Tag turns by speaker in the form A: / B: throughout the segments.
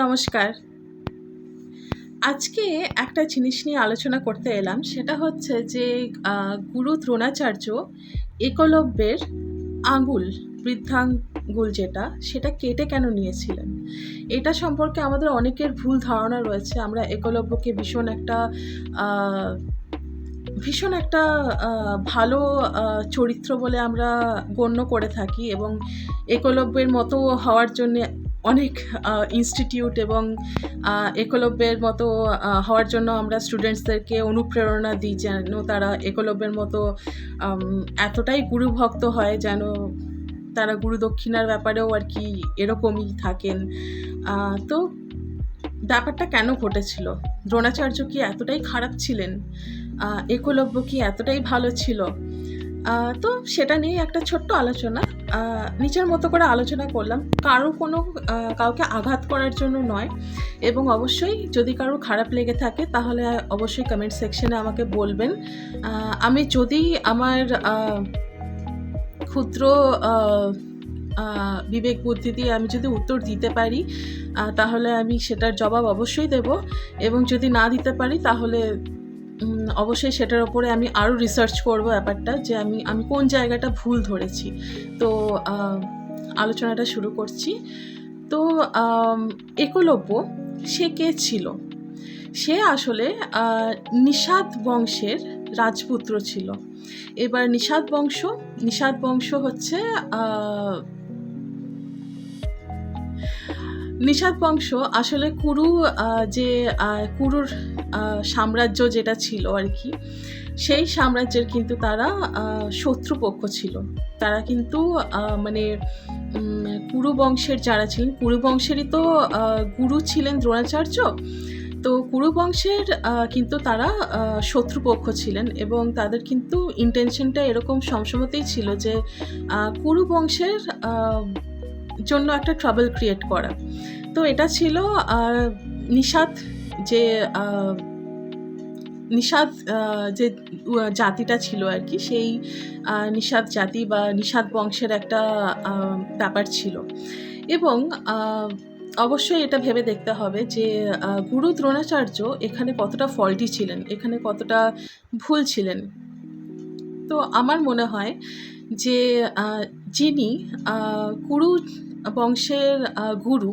A: নমস্কার। আজকে একটা জিনিস নিয়ে আলোচনা করতে এলাম, সেটা হচ্ছে যে গুরু দ্রোণাচার্য একলব্যের আঙুল, বৃদ্ধাঙ্গুল যেটা, সেটা কেটে কেন নিয়েছিলেন? এটা সম্পর্কে আমাদের অনেকের ভুল ধারণা রয়েছে। আমরা একলব্যকে ভীষণ একটা ভীষণ একটা ভালো চরিত্র বলে আমরা গণ্য করে থাকি এবং একলব্যের মতো হওয়ার জন্য অনেক ইনস্টিটিউট এবং একলব্যের মতো হওয়ার জন্য আমরা স্টুডেন্টসদেরকে অনুপ্রেরণা দিই যেন তারা একলব্যের মতো এতটাই গুরুভক্ত হয় যেন তারা গুরু দক্ষিণার ব্যাপারেও আর কি এরকমই থাকেন। তো ব্যাপারটা কেন ঘটেছিল? দ্রোণাচার্য কি এতটাই খারাপ ছিলেন? একলব্য কি এতটাই ভালো ছিল? তো সেটা নিয়ে একটা ছোট্ট আলোচনা। নিজের মতো করে আলোচনা করলাম। কারও কোনো কাউকে আঘাত করার জন্য নয়। এবং অবশ্যই যদি কারও খারাপ লেগে থাকে, তাহলে অবশ্যই কমেন্ট সেকশনে আমাকে বলবেন। আমি যদি আমার ক্ষুদ্র বিবেক বুদ্ধি দিয়ে আমি যদি উত্তর দিতে পারি তাহলে আমি সেটার জবাব অবশ্যই দেব। এবং যদি না দিতে পারি, তাহলে অবশ্যই সেটার ওপরে আমি আরও রিসার্চ করব ব্যাপারটা যে আমি আমি কোন জায়গাটা ভুল ধরেছি। তো আলোচনাটা শুরু করছি। তো একলব্য, সে কে ছিল? সে আসলে নিষাদ বংশের রাজপুত্র ছিল। এবার নিষাদ বংশ নিষাদ বংশ হচ্ছে নিষাদ বংশ আসলে কুরু যে কুরুর সাম্রাজ্য যেটা ছিল আর কি, সেই সাম্রাজ্যের কিন্তু তারা শত্রুপক্ষ ছিল। তারা কিন্তু মানে কুরু বংশের যারা ছিলেন, কুরু বংশেরই তো গুরু ছিলেন দ্রোণাচার্য, তো কুরু বংশের কিন্তু তারা শত্রুপক্ষ ছিলেন এবং তাদের কিন্তু ইন্টেনশনটা এরকম সবসময়তেই ছিল যে কুরু বংশের জন্য একটা ট্রাবল ক্রিয়েট করা। তো এটা ছিল নিষাদ যে নিষাদ যে জাতিটা ছিল আর কি, সেই নিষাদ জাতি বা নিষাদ বংশের একটা ব্যাপার ছিল। এবং অবশ্যই এটা ভেবে দেখতে হবে যে গুরু দ্রোণাচার্য এখানে কতটা ফল্টি ছিলেন, এখানে কতটা ভুল ছিলেন। তো আমার মনে হয় যে যিনি কুরু বংশের গুরু,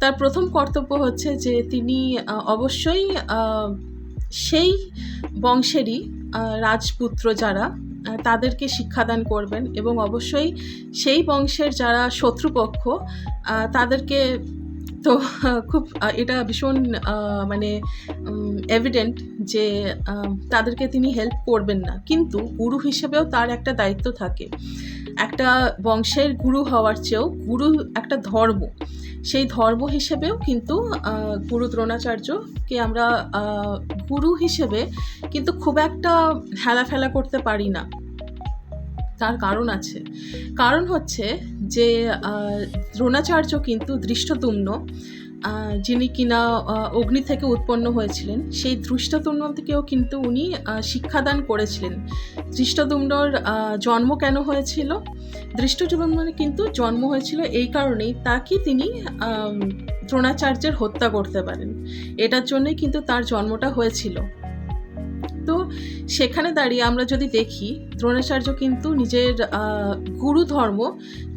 A: তার প্রথম কর্তব্য হচ্ছে যে তিনি অবশ্যই সেই বংশেরই রাজপুত্র যারা তাদেরকে শিক্ষাদান করবেন এবং অবশ্যই সেই বংশের যারা শত্রুপক্ষ তাদেরকে তো খুব এটা ভীষণ মানে এভিডেন্ট যে তাদেরকে তিনি হেল্প করবেন না। কিন্তু গুরু হিসেবেও তার একটা দায়িত্ব থাকে। একটা বংশের গুরু হওয়ার চেয়েও গুরু একটা ধর্ম। সেই ধর্ম হিসেবেও কিন্তু গুরু দ্রোণাচার্যকে আমরা গুরু হিসেবে কিন্তু খুব একটা হেলাফেলা করতে পারি না। তার কারণ আছে। কারণ হচ্ছে যে দ্রোণাচার্য কিন্তু দৃষ্টতুম্ন যিনি কিনা অগ্নি থেকে উৎপন্ন হয়েছিলেন, সেই দৃষ্টতুম্নকেও কিন্তু উনি শিক্ষাদান করেছিলেন। দৃষ্টতুম্নর জন্ম কেন হয়েছিল? দৃষ্টতুম্নের কিন্তু জন্ম হয়েছিল এই কারণেই, তাকে তিনি দ্রোণাচার্যের হত্যা করতে পারেন। এটার জন্যই কিন্তু তার জন্মটা হয়েছিল। তো সেখানে দাঁড়িয়ে আমরা যদি দেখি, দ্রোণাচার্য কিন্তু নিজের গুরু ধর্ম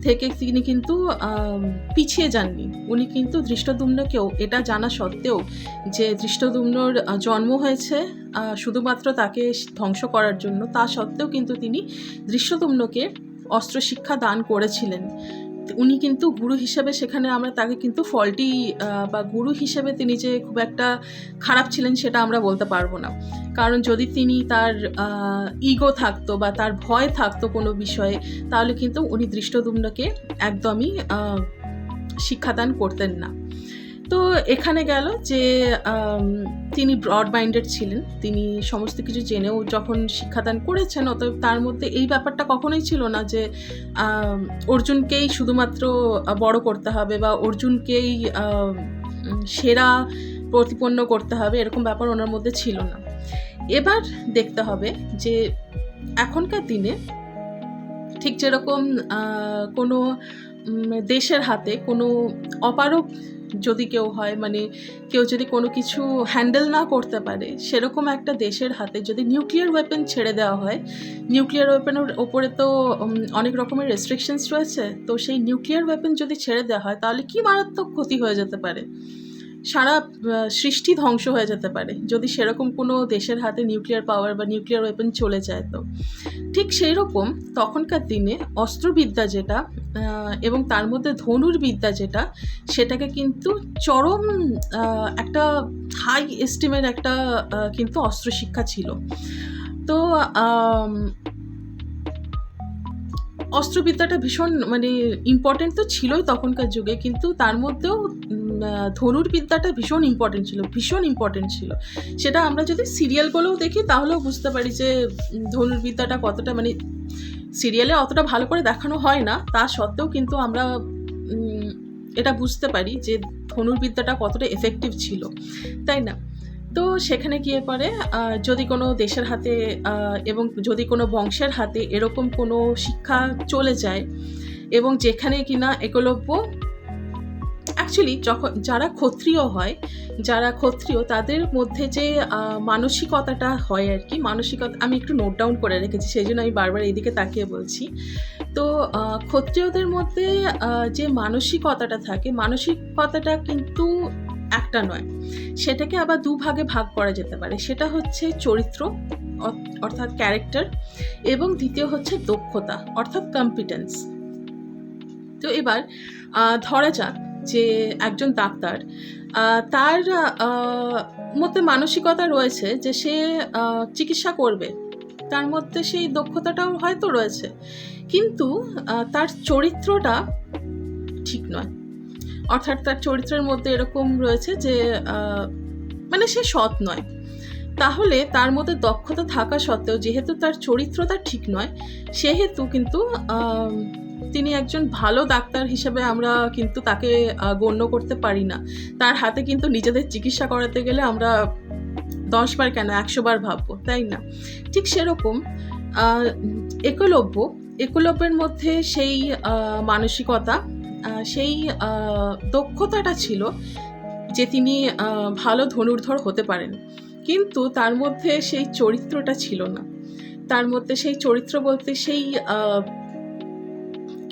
A: থেকে তিনি কিন্তু পিছিয়ে যাননি। উনি কিন্তু দৃষ্টদুম্নকেও এটা জানা সত্ত্বেও যে দৃষ্টদুম্নর জন্ম হয়েছে শুধুমাত্র তাকে ধ্বংস করার জন্য, তা সত্ত্বেও কিন্তু তিনি দৃষ্টদুম্নকে অস্ত্র শিক্ষা দান করেছিলেন। উনি কিন্তু গুরু হিসাবে সেখানে আমরা তাকে কিন্তু ফলটি বা গুরু হিসেবে তিনি যে খুব একটা খারাপ ছিলেন সেটা আমরা বলতে পারব না। কারণ যদি তিনি তার ইগো থাকতো বা তার ভয় থাকতো কোনো বিষয়ে, তাহলে কিন্তু উনি দৃষ্টদুম্নকে একদমই শিক্ষাদান করতেন না। তো এখানে গেল যে তিনি ব্রড মাইন্ডেড ছিলেন। তিনি সমস্ত কিছু জেনেও যখন শিক্ষাদান করেছেন, অতএব তার মধ্যে এই ব্যাপারটা কখনোই ছিল না যে অর্জুনকেই শুধুমাত্র বড় করতে হবে বা অর্জুনকেই সেরা প্রতিপন্ন করতে হবে, এরকম ব্যাপার ওনার মধ্যে ছিল না। এবার দেখতে হবে যে, এখনকার দিনে ঠিক যেরকম কোনো দেশের হাতে কোনো অপারক যদি কেউ হয় মানে কেউ যদি কোনো কিছু হ্যান্ডেল না করতে পারে, সেরকম একটা দেশের হাতে যদি নিউক্লিয়ার ওয়েপেন ছেড়ে দেওয়া হয় নিউক্লিয়ার ওয়েপেনের ওপরে তো অনেক রকমের রেস্ট্রিকশনস রয়েছে, তো সেই নিউক্লিয়ার ওয়েপেন যদি ছেড়ে দেওয়া হয়, তাহলে কি মারাত্মক ক্ষতি হয়ে যেতে পারে? সারা সৃষ্টি ধ্বংস হয়ে যেতে পারে, যদি সেরকম কোনো দেশের হাতে নিউক্লিয়ার পাওয়ার বা নিউক্লিয়ার ওয়েপেন চলে যায় তো। ঠিক সেই রকম তখনকার দিনে অস্ত্রবিদ্যা যেটা এবং তার মধ্যে ধনুর বিদ্যা যেটা, সেটাকে কিন্তু চরম একটা হাই এস্টিমের একটা কিন্তু অস্ত্র শিক্ষা ছিল। তো অস্ত্রবিদ্যাটা ভীষণ মানে ইম্পর্টেন্ট তো ছিলই তখনকার যুগে, কিন্তু তার মধ্যেও ধনুর বিদ্যাটা ভীষণ ইম্পর্টেন্ট ছিল ভীষণ ইম্পর্টেন্ট ছিল। সেটা আমরা যদি সিরিয়ালগুলোও দেখি তাহলেও বুঝতে পারি যে উম, ধনুর্বিদ্যাটা কতটা মানে সিরিয়ালে অতটা ভালো করে দেখানো হয় না। তা সত্ত্বেও কিন্তু আমরা এটা বুঝতে পারি যে ধনুর্বিদ্যাটা কতটা এফেক্টিভ ছিল। তাই না? তো সেখানে গিয়ে পরে যদি কোনো দেশের হাতে এবং যদি কোনো বংশের হাতে এরকম কোনো শিক্ষা চলে যায় এবং যেখানে কিনা একলব্য অ্যাকচুয়ালি যখন যারা ক্ষত্রিয় হয়, যারা ক্ষত্রিয়, তাদের মধ্যে যে মানসিকতাটা হয় আর কি মানসিকতা, আমি একটু নোট ডাউন করে রেখেছি সেই জন্য আমি বারবার এইদিকে তাকিয়ে বলছি। তো ক্ষত্রিয়দের মধ্যে যে মানসিকতাটা থাকে, মানসিকতাটা কিন্তু একটা নয়। সেটাকে আবার দুভাগে ভাগ করা যেতে পারে। সেটা হচ্ছে চরিত্র অর্থাৎ ক্যারেক্টার এবং দ্বিতীয় হচ্ছে দক্ষতা, অর্থাৎ কম্পিটেন্স তো এবার ধরা যাক যে একজন ডাক্তার তার মধ্যে মানসিকতা রয়েছে যে সে চিকিৎসা করবে। তার মধ্যে সেই দক্ষতাটাও হয়তো রয়েছে। কিন্তু তার চরিত্রটা ঠিক নয়। অর্থাৎ তার চরিত্রের মধ্যে এরকম রয়েছে যে মানে সে সৎ নয়। তাহলে তার মধ্যে দক্ষতা থাকা সত্ত্বেও, যেহেতু তার চরিত্রটা ঠিক নয়, সেহেতু কিন্তু তিনি একজন ভালো ডাক্তার হিসেবে আমরা কিন্তু তাকে গণ্য করতে পারি না। তার হাতে কিন্তু নিজেদের চিকিৎসা করাতে গেলে আমরা দশ বার কেন, একশো বার ভাববো, তাই না? ঠিক সেরকম একলব্য, একলব্যের মধ্যে সেই মানসিকতা সেই দক্ষতাটা ছিল যে তিনি ভালো ধনুর্ধর হতে পারেন। কিন্তু তার মধ্যে সেই চরিত্রটা ছিল না। তার মধ্যে সেই চরিত্র বলতে সেই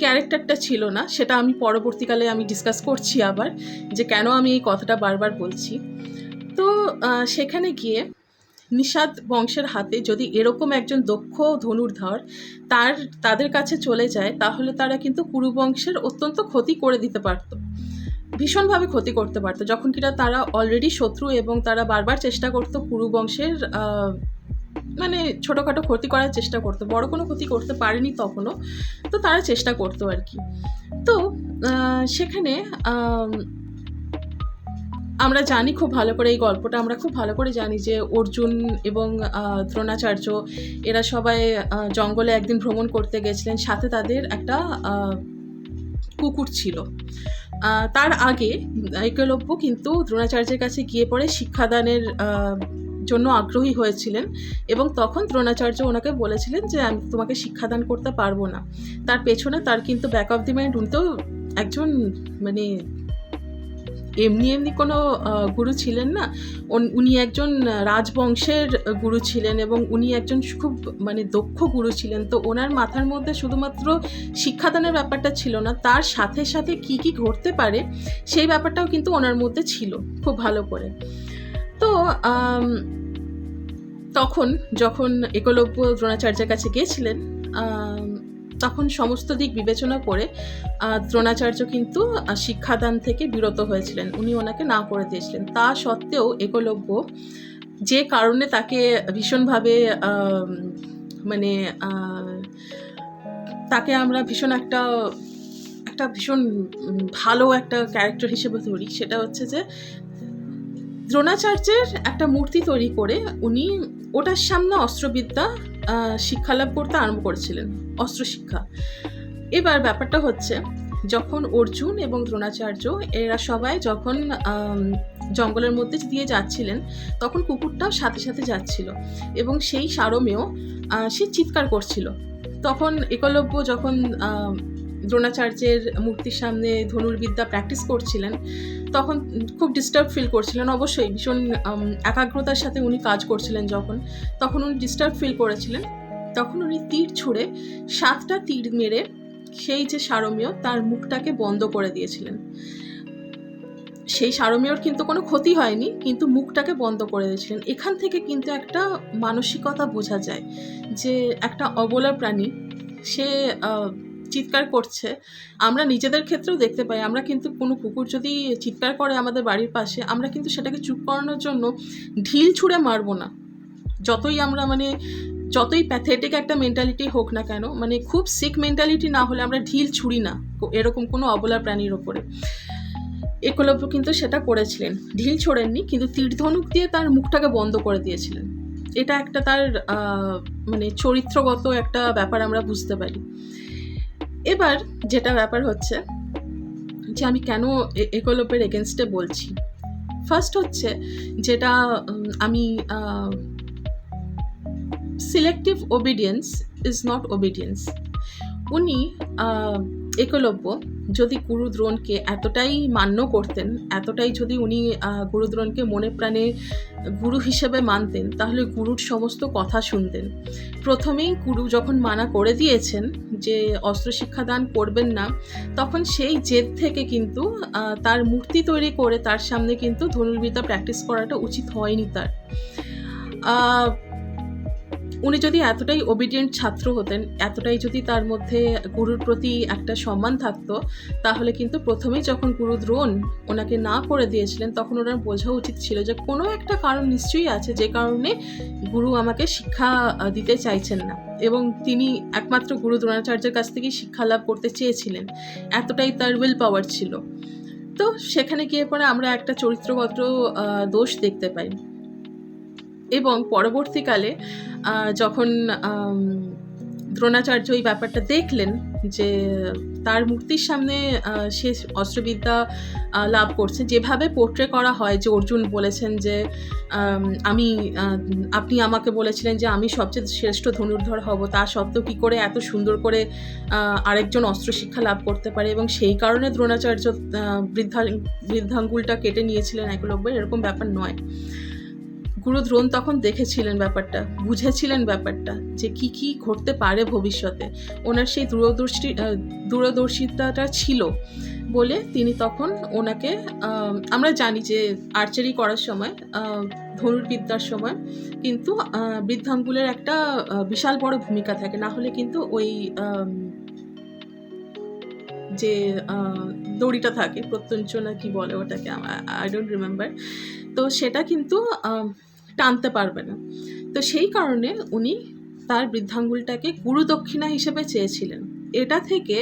A: ক্যারেক্টারটা ছিল না, সেটা আমি পরবর্তীকালে আমি ডিসকাস করছি আবার, যে কেন আমি এই কথাটা বারবার বলছি। তো সেখানে গিয়ে নিষাদ বংশের হাতে যদি এরকম একজন দক্ষ ধনুর্ধর তার, তাদের কাছে চলে যায়, তাহলে তারা কিন্তু কুরু বংশের অত্যন্ত ক্ষতি করে দিতে পারতো। ভীষণভাবে ক্ষতি করতে পারতো। যখন কিনা তারা অলরেডি শত্রু এবং তারা বারবার চেষ্টা করতো কুরু বংশের মানে ছোটোখাটো ক্ষতি করার চেষ্টা করতো, বড় কোনো ক্ষতি করতে পারেনি তখনও, তো তারা চেষ্টা করতো আর কি। তো সেখানে আমরা জানি খুব ভালো করে এই গল্পটা, আমরা খুব ভালো করে জানি যে অর্জুন এবং দ্রোণাচার্য, এরা সবাই জঙ্গলে একদিন ভ্রমণ করতে গেছিলেন, সাথে তাদের একটা কুকুর ছিল। তার আগে, একলব্য কিন্তু দ্রোণাচার্যের কাছে গিয়ে পড়ে শিক্ষাদানের জন্য আগ্রহী হয়েছিলেন এবং তখন দ্রোণাচার্য ওনাকে বলেছিলেন যে, আমি তোমাকে শিক্ষাদান করতে পারব না। তার পেছনে তার কিন্তু ব্যাক অফ দি মাইন্ড তো একজন মানে এমনি এমনি কোনো গুরু ছিলেন না। উনি একজন রাজবংশের গুরু ছিলেন এবং উনি একজন খুব মানে দক্ষ গুরু ছিলেন। তো ওনার মাথার মধ্যে শুধুমাত্র শিক্ষাদানের ব্যাপারটা ছিল না, তার সাথে সাথে কি কি ঘটতে পারে সেই ব্যাপারটাও কিন্তু ওনার মধ্যে ছিল, খুব ভালো করে। তো তখন যখন একলব্য দ্রোণাচার্যের কাছে গিয়েছিলেন তখন সমস্ত দিক বিবেচনা করে দ্রোণাচার্য কিন্তু শিক্ষাদান থেকে বিরত হয়েছিলেন। উনি ওনাকে না করে দিয়েছিলেন। তা সত্ত্বেও একলব্য যে কারণে তাকে ভীষণভাবে মানে তাকে আমরা ভীষণ একটা একটা ভীষণ ভালো একটা ক্যারেক্টার হিসেবে ধরি, সেটা হচ্ছে যে দ্রোণাচার্যের একটা মূর্তি তৈরি করে উনি ওটার সামনে অস্ত্রবিদ্যা শিক্ষালাভ করতে আরম্ভ করেছিলেন অস্ত্র শিক্ষা এবার ব্যাপারটা হচ্ছে যখন অর্জুন এবং দ্রোণাচার্য এরা সবাই যখন জঙ্গলের মধ্যে দিয়ে যাচ্ছিলেন তখন কুকুরটাও সাথে সাথে যাচ্ছিল এবং সেই সারমেয় আহ, সে চিৎকার করছিল। তখন একলব্য যখন দ্রোণাচার্যের মূর্তির সামনে ধনুর্বিদ্যা প্র্যাকটিস করছিলেন, তখন খুব ডিস্টার্ব ফিল করছিলেন। অবশ্যই ভীষণ একাগ্রতার সাথে উনি কাজ করছিলেন যখন। তখন উনি ডিস্টার্ব ফিল করেছিলেন। তখন উনি তীর ছুঁড়ে সাতটা তীর মেরে সেই যে সারমীয়, তার মুখটাকে বন্ধ করে দিয়েছিলেন। সেই সারমীয়র কিন্তু কোনো ক্ষতি হয়নি, কিন্তু মুখটাকে বন্ধ করে দিয়েছিলেন। এখান থেকে কিন্তু একটা মানসিকতা বোঝা যায় যে একটা অবলা প্রাণী, সে চিৎকার করছে, আমরা নিজেদের ক্ষেত্রেও দেখতে পাই। আমরা কিন্তু কোনো কুকুর যদি চিৎকার করে আমাদের বাড়ির পাশে, আমরা কিন্তু সেটাকে চুপ করানোর জন্য ঢিল ছুঁড়ে মারবো না। যতই আমরা মানে যতই প্যাথেটিক একটা মেন্টালিটি হোক না কেন মানে খুব সিক মেন্টালিটি না হলে আমরা ঢিল ছুঁড়ি না, এরকম কোনো অবলা প্রাণীর ওপরে। একলব্য কিন্তু সেটা করেছিলেন। ঢিল ছোড়েননি, কিন্তু তীরধনুক দিয়ে তার মুখটাকে বন্ধ করে দিয়েছিলেন। এটা একটা তার মানে চরিত্রগত একটা ব্যাপার আমরা বুঝতে পারি। এবার যেটা ব্যাপার হচ্ছে যে আমি কেন এ- একলব্যের এগেনস্টে বলছি। ফার্স্ট হচ্ছে যেটা আমি selective obedience is not obedience উনি একলব্য, যদি গুরুদ্রোণকে এতটাই মান্য করতেন, এতটাই যদি উনি গুরুদ্রোণকে মনে প্রাণে গুরু হিসেবে মানতেন, তাহলে গুরুর সমস্ত কথা শুনতেন। প্রথমেই গুরু যখন মানা করে দিয়েছেন যে অস্ত্র শিক্ষাদান করবেন না, তখন সেই জেদ থেকে কিন্তু তার মূর্তি তৈরি করে তার সামনে কিন্তু ধনুর্বিদ্যা প্র্যাকটিস করাটা উচিত হয়নি তার। উনি যদি এতটাই ওবিডিয়েন্ট ছাত্র হতেন, এতটাই যদি তার মধ্যে গুরুর প্রতি একটা সম্মান থাকতো, তাহলে কিন্তু প্রথমেই যখন গুরু দ্রোণ ওনাকে না করে দিয়েছিলেন, তখন ওনার বোঝা উচিত ছিল যে কোনো একটা কারণ নিশ্চয়ই আছে যে কারণে গুরু আমাকে শিক্ষা দিতে চাইছেন না। এবং তিনি একমাত্র গুরু দ্রোণাচার্যের কাছ থেকেই শিক্ষা লাভ করতে চেয়েছিলেন। এতটাই তার উইল পাওয়ার ছিল। তো সেখানে গিয়ে পরে আমরা একটা চরিত্রগত দোষ দেখতে পাই। এবং পরবর্তীকালে যখন দ্রোণাচার্য এই ব্যাপারটা দেখলেন যে তার মূর্তির সামনে সে অস্ত্রবিদ্যা লাভ করছে, যেভাবে পোর্ট্রে করা হয় যে অর্জুন বলেছেন যে, আমি আপনি আমাকে বলেছিলেন যে আমি সবচেয়ে শ্রেষ্ঠ ধনুর্ধর হব তা সত্ত্বেও কী করে এত সুন্দর করে আরেকজন অস্ত্র শিক্ষা লাভ করতে পারে? এবং সেই কারণে দ্রোণাচার্য বৃদ্ধা, বৃদ্ধাঙ্গুলটা কেটে নিয়েছিলেন একলব্যের এরকম ব্যাপার নয়। গুরু দ্রোণ তখন দেখেছিলেন ব্যাপারটা, বুঝেছিলেন ব্যাপারটা, যে কি কি ঘটতে পারে ভবিষ্যতে। ওনার সেই দূরদর্শী দূরদর্শিতাটা ছিল বলে তিনি তখন ওনাকে আমরা জানি যে আর্চারি করার সময় ধনুর্বিদ্যার সময় কিন্তু বৃদ্ধাঙ্গুলের একটা বিশাল বড় ভূমিকা থাকে। না হলে কিন্তু ওই যে দড়িটা থাকে, প্রত্যঞ্চনা কি বলে ওটাকে আই ডোন্ট রিমেম্বার তো সেটা কিন্তু টানতে পারবে না। তো সেই কারণে উনি তার বৃদ্ধাঙ্গুলটাকে গুরুদক্ষিণা হিসেবে চেয়েছিলেন। এটা থেকে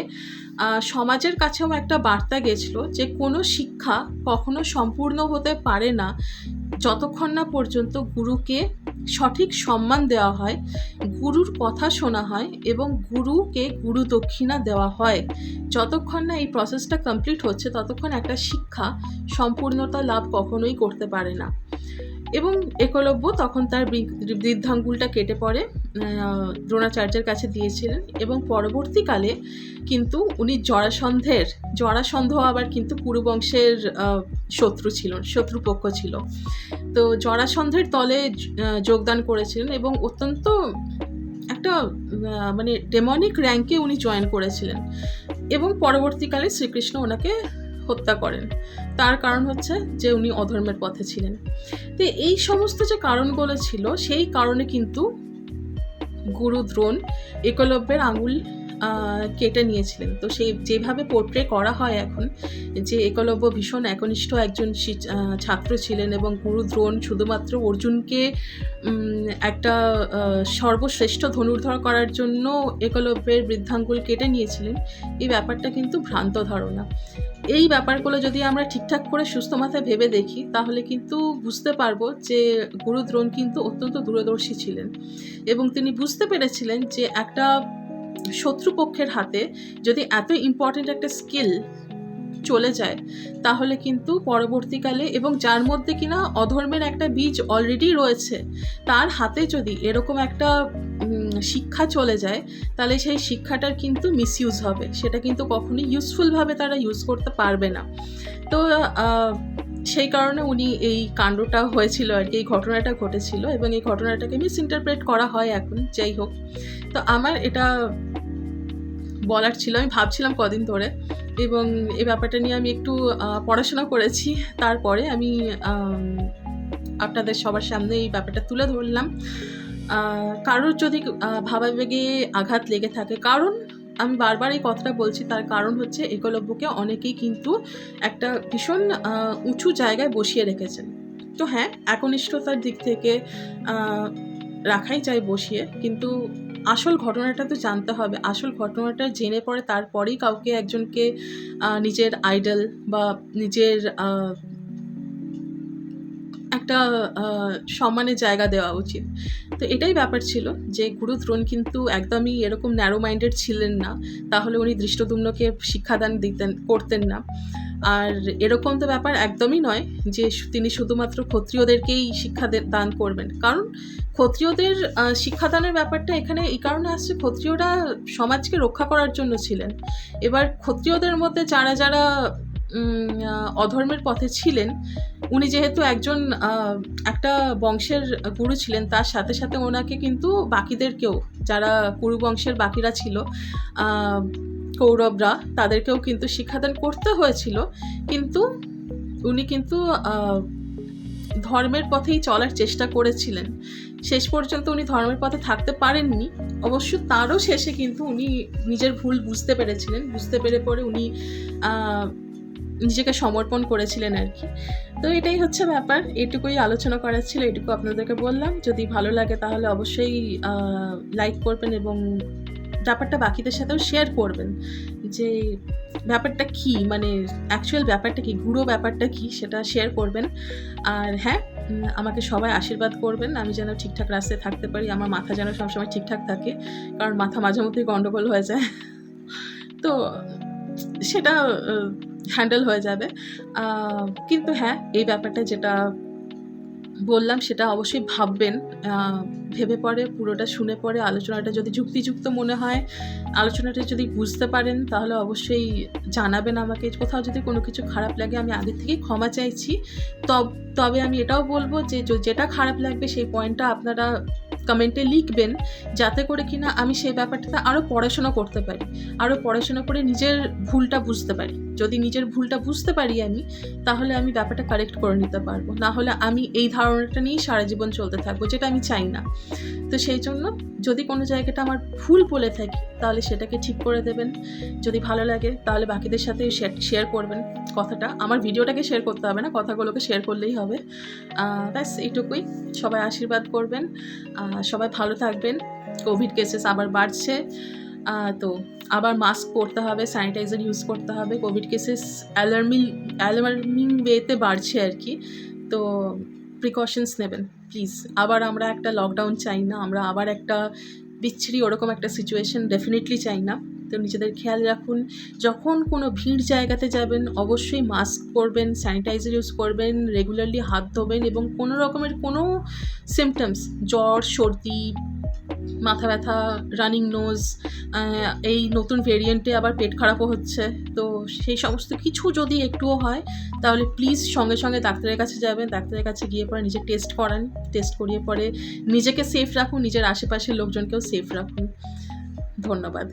A: সমাজের কাছেও একটা বার্তা গেছিল যে কোনো শিক্ষা কখনো সম্পূর্ণ হতে পারে না যতক্ষণ না পর্যন্ত গুরুকে সঠিক সম্মান দেওয়া হয়, গুরুর কথা শোনা হয় এবং গুরুকে গুরু দক্ষিণা দেওয়া হয়। যতক্ষণ না এই প্রসেসটা কমপ্লিট হচ্ছে, ততক্ষণ একটা শিক্ষা সম্পূর্ণতা লাভ কখনোই করতে পারে না। এবং একলব্য তখন তার বৃদ্ধাঙ্গুলটা কেটে পড়ে দ্রোণাচার্যের কাছে দিয়েছিলেন এবং পরবর্তীকালে কিন্তু উনি জরাসন্ধের, জরাসন্ধ আবার কিন্তু কুরুবংশের শত্রু ছিল শত্রুপক্ষ ছিল। তো জরাসন্ধের দলে যোগদান করেছিলেন এবং অত্যন্ত একটা মানে ডেমনিক র্যাঙ্কে উনি জয়েন করেছিলেন। এবং পরবর্তীকালে শ্রীকৃষ্ণ ওনাকে হত্যা করেন। তার কারণ হচ্ছে যে উনি অধর্মের পথে ছিলেন। তো এই সমস্ত যে কারণগুলো ছিল, সেই কারণে কিন্তু গুরু দ্রোণ একলব্যের আঙুল কেটে নিয়েছিলেন। তো সেই যেভাবে পোর্ট্রে করা হয় এখন, যে একলব্য ভীষণ একনিষ্ঠ একজন ছাত্র ছিলেন এবং গুরু দ্রোণ শুধুমাত্র অর্জুনকে একটা সর্বশ্রেষ্ঠ ধনুর্ধর করার জন্য একলব্যের বৃদ্ধাঙ্গুল কেটে নিয়েছিলেন, এই ব্যাপারটা কিন্তু ভ্রান্ত ধারণা। এই ব্যাপারগুলো যদি আমরা ঠিকঠাক করে সুস্থ মাথায় ভেবে দেখি, তাহলে কিন্তু বুঝতে পারব যে গুরু দ্রোণ কিন্তু অত্যন্ত দূরদর্শী ছিলেন। এবং তিনি বুঝতে পেরেছিলেন যে একটা শত্রুপক্ষের হাতে যদি এত ইম্পর্টেন্ট একটা স্কিল চলে যায়, তাহলে কিন্তু পরবর্তীকালে এবং যার মধ্যে কিনা অধর্মের একটা বীজ অলরেডি রয়েছে, তার হাতে যদি এরকম একটা শিক্ষা চলে যায়, তাহলে সেই শিক্ষাটার কিন্তু মিসইউজ হবে। সেটা কিন্তু কখনোই ইউজফুলভাবে তারা ইউজ করতে পারবে না। তো সেই কারণে উনি এই কাণ্ডটা হয়েছিল আর কি, এই ঘটনাটা ঘটেছিল এবং এই ঘটনাটাকে মিস ইন্টারপ্রেট করা হয় এখন, যাই হোক। তো আমার এটা বলার ছিল, আমি ভাবছিলাম কদিন ধরে এবং এই ব্যাপারটা নিয়ে আমি একটু পড়াশোনা করেছি। তারপরে আমি আপনাদের সবার সামনে এই ব্যাপারটা তুলে ধরলাম। কারোর যদি ভাবাবেগে আঘাত লেগে থাকে, কারণ আমি বারবার এই কথাটা বলছি, তার কারণ হচ্ছে একলব্যকে অনেকেই কিন্তু একটা ভীষণ উঁচু জায়গায় বসিয়ে রেখেছেন। তো হ্যাঁ একনিষ্ঠতার দিক থেকে রাখাই যায় বসিয়ে, কিন্তু আসল ঘটনাটা তো জানতে হবে। আসল ঘটনাটা জেনে পড়ে তারপরেই কাউকে একজনকে নিজের আইডল বা নিজের একটা সম্মানের জায়গা দেওয়া উচিত। তো এটাই ব্যাপার ছিল যে গুরু দ্রোণ কিন্তু একদমই এরকম ন্যারো মাইন্ডেড ছিলেন না, তাহলে উনি দৃষ্টদুম্নকে শিক্ষাদান দিতেন, করতেন না। আর এরকম তো ব্যাপার একদমই নয় যে তিনি শুধুমাত্র ক্ষত্রিয়দেরকেই শিক্ষা দান করবেন। কারণ ক্ষত্রিয়দের শিক্ষাদানের ব্যাপারটা এখানে এই কারণে আসছে ক্ষত্রিয়রা সমাজকে রক্ষা করার জন্য ছিলেন। এবার ক্ষত্রিয়দের মধ্যে যারা যারা অধর্মের পথে ছিলেন। উনি যেহেতু একজন একটা বংশের গুরু ছিলেন, তার সাথে সাথে ওনাকে কিন্তু বাকিদেরকেও, যারা কুরু বংশের বাকিরা ছিল কৌরবরা, তাদেরকেও কিন্তু শিক্ষাদান করতে হয়েছিল। কিন্তু উনি কিন্তু ধর্মের পথেই চলার চেষ্টা করেছিলেন। শেষ পর্যন্ত উনি ধর্মের পথে থাকতে পারেননি। অবশ্য তারও শেষে কিন্তু উনি নিজের ভুল বুঝতে পেরেছিলেন। বুঝতে পেরে পরে উনি নিজেকে সমর্পণ করেছিলেন আর কি। তো এটাই হচ্ছে ব্যাপার। এটুকুই আলোচনা করার ছিল, এটুকু আপনাদেরকে বললাম। যদি ভালো লাগে তাহলে অবশ্যই লাইক করবেন এবং ব্যাপারটা বাকিদের সাথেও শেয়ার করবেন যে ব্যাপারটা কি মানে অ্যাকচুয়াল ব্যাপারটা কি গুঁড়ো ব্যাপারটা কি, সেটা শেয়ার করবেন। আর হ্যাঁ আমাকে সবাই আশীর্বাদ করবেন। আমি যেন ঠিকঠাক রাস্তায় থাকতে পারি, আমার মাথা যেন সবসময় ঠিকঠাক থাকে, কারণ মাথা মাঝে মধ্যেই গণ্ডগোল হয়ে যায়। তো সেটা হ্যান্ডেল হয়ে যাবে। কিন্তু হ্যাঁ এই ব্যাপারটা যেটা বললাম, সেটা অবশ্যই ভাববেন। ভেবে পরে পুরোটা শুনে পরে আলোচনাটা যদি যুক্তিযুক্ত মনে হয়, আলোচনাটা যদি বুঝতে পারেন, তাহলে অবশ্যই জানাবেন আমাকে। কোথাও যদি কোনো কিছু খারাপ লাগে, আমি আগে থেকেই ক্ষমা চাইছি। তব- তবে আমি এটাও বলব যে, যেটা খারাপ লাগবে, সেই পয়েন্টটা আপনারা কমেন্টে লিখবেন যাতে করে কিনা আমি সেই ব্যাপারটাতে আরও পড়াশোনা করতে পারি আরও পড়াশোনা করে নিজের ভুলটা বুঝতে পারি। যদি নিজের ভুলটা বুঝতে পারি আমি, তাহলে আমি ব্যাপারটা কারেক্ট করে নিতে পারব। না হলে আমি এই ধারণাটা নিয়েই সারা জীবন চলতে থাকব, যেটা আমি চাই না। তো সেই জন্য যদি কোনো জায়গাটা আমার ভুল বলে থাকি, তাহলে সেটাকে ঠিক করে দেবেন। যদি ভালো লাগে, তাহলে বাকিদের সাথে শেয়ার করবেন। কথাটা, আমার ভিডিওটাকে শেয়ার করতে হবে না, কথাগুলোকে শেয়ার করলেই হবে। ব্যাস, এইটুকুই। সবাই আশীর্বাদ করবেন। সবাই ভালো থাকবেন। কোভিড কেসেস আবার বাড়ছে। তো আবার মাস্ক পরতে হবে স্যানিটাইজার ইউজ করতে হবে। কোভিড কেসেস অ্যালার্মিং অ্যালার্মিং ওয়েতে বাড়ছে আর কি। তো প্রিকশনস নেবেন প্লিজ আবার আমরা একটা লকডাউন চাই না, আমরা আবার একটা বিচ্ছিরি ওরকম একটা সিচুয়েশন ডেফিনেটলি চাই না। তো নিজেদের খেয়াল রাখুন, যখন কোনো ভিড় জায়গাতে যাবেন, অবশ্যই মাস্ক পরবেন স্যানিটাইজার ইউজ করবেন রেগুলারলি হাত ধোবেন এবং কোনো রকমের কোনো সিমটমস জ্বর, সর্দি মাথা ব্যথা রানিং নোজ এই নতুন ভেরিয়েন্টে আবার পেট খারাপও হচ্ছে। তো সেই সমস্ত কিছু যদি একটুও হয়, তাহলে প্লিজ সঙ্গে সঙ্গে ডাক্তারের কাছে যাবেন। ডাক্তারের কাছে গিয়ে পরে নিজে টেস্ট করান। টেস্ট করিয়ে পরে নিজেকে সেফ রাখুন, নিজের আশেপাশের লোকজনকেও সেফ রাখুন। ধন্যবাদ।